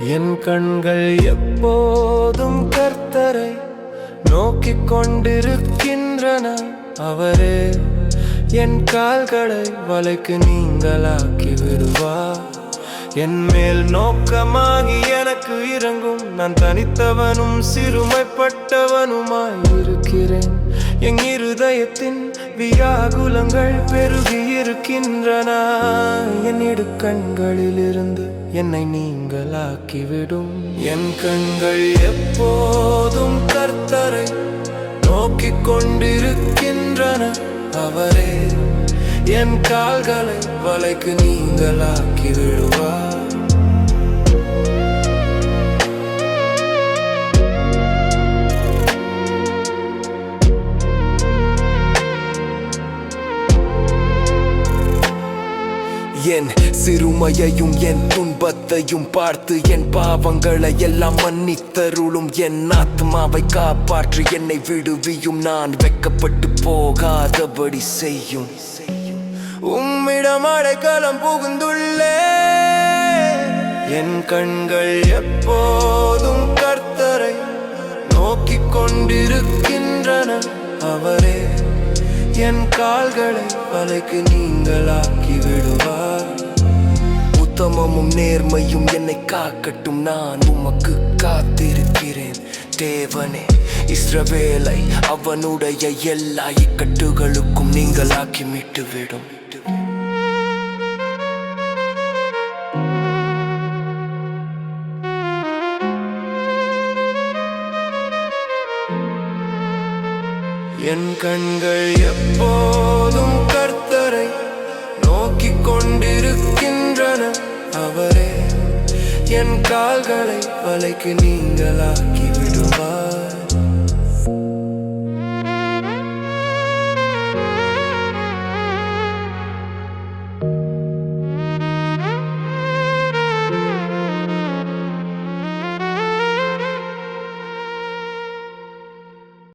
என் கண்கள் எப்போதும் கர்த்தரை நோக்கிக் கொண்டிருக்கின்றன. அவரே என் கால்களை வலைக்கு நீங்களாக்கி விடுவார். என் மேல் நோக்கமாகி எனக்கு இறங்கும். நான் தனித்தவனும் சிறுமைப்பட்டவனுமாய் இருக்கிறேன் என் இருதயத்தின் வியாகுலங்கள் பெருகி இருக்கின்றன என் இடுக்கண்களிலிருந்து என்னை நீங்களாக்கிவிடும். என் கண்கள் எப்போதும் கர்த்தரை நோக்கி கொண்டிருக்கின்றன. அவரே என் கால்களை வலைக்கு நீங்களாக்கி விடுவார் என் சிறுமையையும் என் துன்பத்தையும் பார்த்து என் பாவங்களை எல்லாம் மன்னித்தருளும். என் ஆத்மாவை காப்பாற்றி என்னை விடுவியும். நான் வெக்கப்பட்டு போகாதபடி செய்யும். உம்மிடம் அடைக்கலம் புகுந்துள்ளே. என் கண்கள் எப்போதும் கர்த்தரை நோக்கிக் கொண்டிருக்கின்றன. அவரே என் கால்களை வலைக்கு நீங்களாக்கி விடுவார் உத்தமமும் நேர்மையும் என்னை காக்கட்டும். நான் உமக்கு காத்திருக்கிறேன். தேவனே இஸ்ரவேலை அவனுடைய எல்லா இக்கட்டுகளுக்கும் நீங்களாக்கி மீட்டுவிடும். என் கண்கள் எப்போதும் என் கால்களை வலைக்கு நீங்களாக்கி விடுவார்